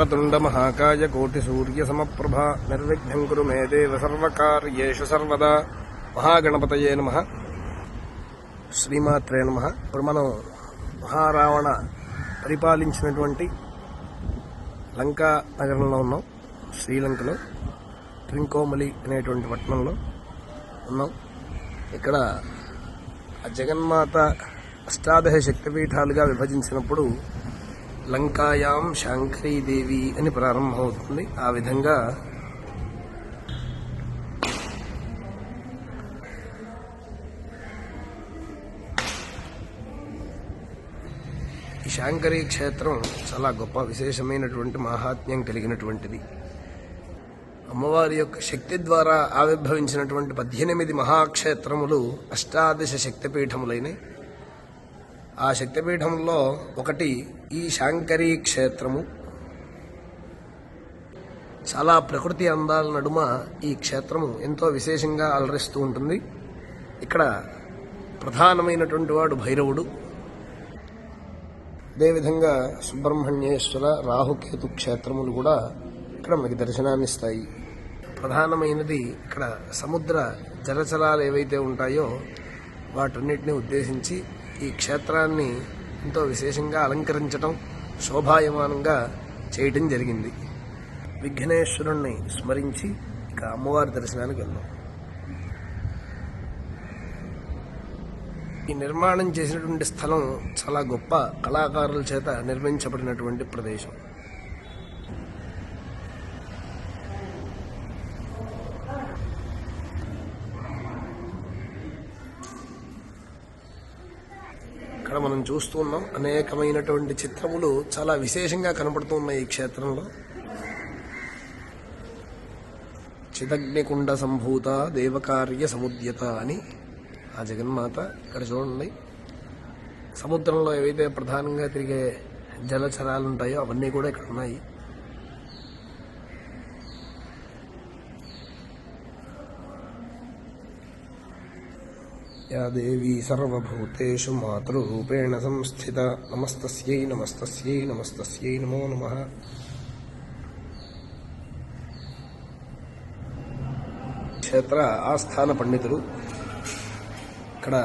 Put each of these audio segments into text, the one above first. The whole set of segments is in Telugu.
వక్రతుండమహాకాయ కోటిసూర్యసమప్రభా నిర్విఘ్నం కురు మే దేవ సర్వకార్యేషు సర్వదా మహాగణపతయే నమ. శ్రీమాత్రే నమ. ఇప్పుడు మనం మహారావణ పరిపాలించినటువంటి లంకా నగరంలో ఉన్నాం. శ్రీలంకలో ట్రింకోమలి అనేటువంటి పట్టణంలో ఉన్నాం. ఇక్కడ జగన్మాత అష్టాదశ శక్తిపీఠాలుగా విభజించినప్పుడు లంకాయాం శాంకరీదేవి అని ప్రారంభమవుతుంది ఆ విధంగా ఈ శాంకరీ క్షేత్రం చాలా గొప్ప విశేషమైనటువంటి మహాత్మ్యం కలిగినటువంటిది. అమ్మవారి యొక్క శక్తి ద్వారా ఆవిర్భవించినటువంటి పద్దెనిమిది మహాక్షేత్రములు అష్టాదశ శక్తిపీఠములైనవి. ఆ శక్తిపీఠంలో ఒకటి ఈ శాంకరీ క్షేత్రము. చాలా ప్రకృతి అందాల నడుమ ఈ క్షేత్రము ఎంతో విశేషంగా అలరిస్తూ ఉంటుంది. ఇక్కడ ప్రధానమైనటువంటి వాడు భైరవుడు. అదేవిధంగా సుబ్రహ్మణ్యేశ్వర రాహుకేతు క్షేత్రములు కూడా ఇక్కడ మనకి దర్శనాన్ని ఇస్తాయి. ప్రధానమైనది ఇక్కడ సముద్ర జలచలాలు ఏవైతే ఉంటాయో వాటన్నిటిని ఉద్దేశించి ఈ క్షేత్రాన్ని ఎంతో విశేషంగా అలంకరించటం శోభాయమానంగా చేయటం జరిగింది. విఘ్నేశ్వరుణ్ణి స్మరించి ఇక అమ్మవారి దర్శనానికి వెళ్ళాం ఈ నిర్మాణం చేసినటువంటి స్థలం చాలా గొప్ప కళాకారుల చేత నిర్మించబడినటువంటి ప్రదేశం. ఇక్కడ మనం చూస్తున్నాం అనేకమైనటువంటి చిత్రములు చాలా విశేషంగా కనపడుతున్నాయి ఈ క్షేత్రంలో. చిదగ్నికుండ సంభూత దేవకార్య సముద్యత అని ఆ జగన్మాత ఇక్కడ చూడండి. సముద్రంలో ఏవైతే ప్రధానంగా తిరిగే జలచరాలు ఉంటాయో అవన్నీ కూడా ఇక్కడ ఉన్నాయి. యా దేవీ సర్వభూతేషు మాతృరూపేణ సంస్థిత నమస్తస్యై నమస్తస్యై నమస్తస్యై నమో నమః క్షేత్ర ఆస్థాన పండితులు ఇక్కడ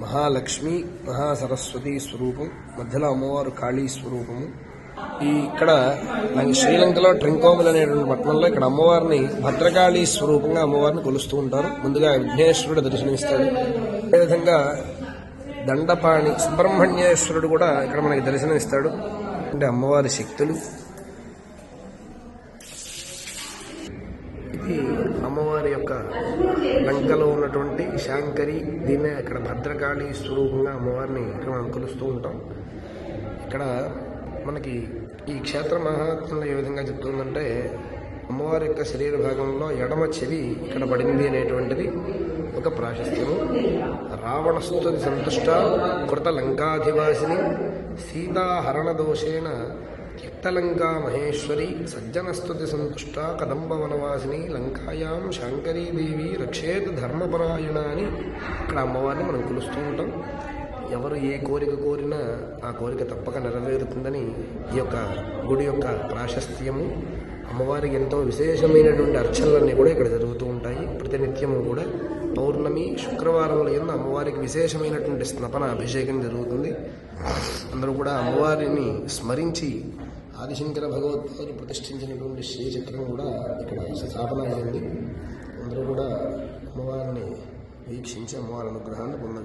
మహాలక్ష్మి మహాసరస్వతి స్వరూపం మధ్యలో అమ్మవారు కాళీ స్వరూపము ఈ ఇక్కడ మనకి శ్రీలంకలో ట్రింకోమల్ అనేటువంటి పట్టణంలో ఇక్కడ అమ్మవారిని భద్రకాళి స్వరూపంగా అమ్మవారిని కొలుస్తూ ఉంటారు. ముందుగా విఘ్నేశ్వరుడు దర్శనమిస్తాడు. అదేవిధంగా దండపాణి సుబ్రహ్మణ్యేశ్వరుడు కూడా ఇక్కడ మనకి దర్శనమిస్తాడు. అంటే అమ్మవారి శక్తులు. ఇది అమ్మవారి యొక్క లంకలో ఉన్నటువంటి శాంకరి దీన్నే ఇక్కడ భద్రకాళి స్వరూపంగా అమ్మవారిని ఇక్కడ మనం కొలుస్తూ ఉంటాం. ఇక్కడ మనకి ఈ క్షేత్ర మహాత్మ్యంలో ఏ విధంగా చెప్తుందంటే అమ్మవారి యొక్క శరీర భాగంలో ఎడమ చెవి ఇక్కడ పడింది అనేటువంటిది ఒక ప్రాశస్త్యము. రావణస్తుతి సంతుష్ట కృత లంకాధివాసిని సీతాహరణ దోషేణ యుక్తలంకా మహేశ్వరి సజ్జనస్తుతి సంతుష్ట కదంబ వనవాసిని లంకాయాం శాంకరీదేవి రక్షేత్ ధర్మపరాయణ అని ఇక్కడ అమ్మవారిని మనం కొలుస్తూ ఉంటాం. ఎవరు ఏ కోరిక కోరినా ఆ కోరిక తప్పక నెరవేరుతుందని ఈ యొక్క గుడి యొక్క ప్రాశస్త్యము అమ్మవారికి ఎంతో విశేషమైనటువంటి అర్చనలన్నీ కూడా ఇక్కడ జరుగుతూ ఉంటాయి. ప్రతినిత్యము కూడా పౌర్ణమి శుక్రవారంలో ఎందు అమ్మవారికి విశేషమైనటువంటి స్నపన అభిషేకం జరుగుతుంది. అందరూ కూడా అమ్మవారిని స్మరించి ఆదిశంకర భగవద్పాదులు ప్రతిష్ఠించినటువంటి శ్రీచక్రం కూడా ఇక్కడ స్థాపన అయింది. అందరూ కూడా అమ్మవారిని వీక్షించి అమ్మవారి అనుగ్రహాన్ని పొందగలరు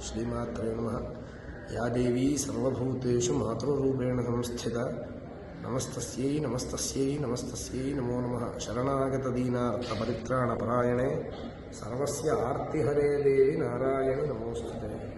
ಶ್ರೀಮಾತ್ರೇ ನಮಃ. ಯಾ ದೇವೀ ಸರ್ವಭೂತು ಮಾತೃರೂಪೇಣ ಸಂಸ್ಥಿತ. ನಮಸ್ತಸ್ಯೈ ನಮಸ್ತಸ್ಯೈ ನಮಸ್ತಸ್ಯೈ ನಮೋ ನಮಃ. ಶರಣಾಗತದೀನಾರ್ಥ ಪರಿತ್ರಾಣಪರಾಯಣೆ ಸರ್ವಸ್ಯ ಆರ್ತಿಹರೇ ದೇವಿ ನಾರಾಯಣ ನಮೋಸ್ತುತೆ.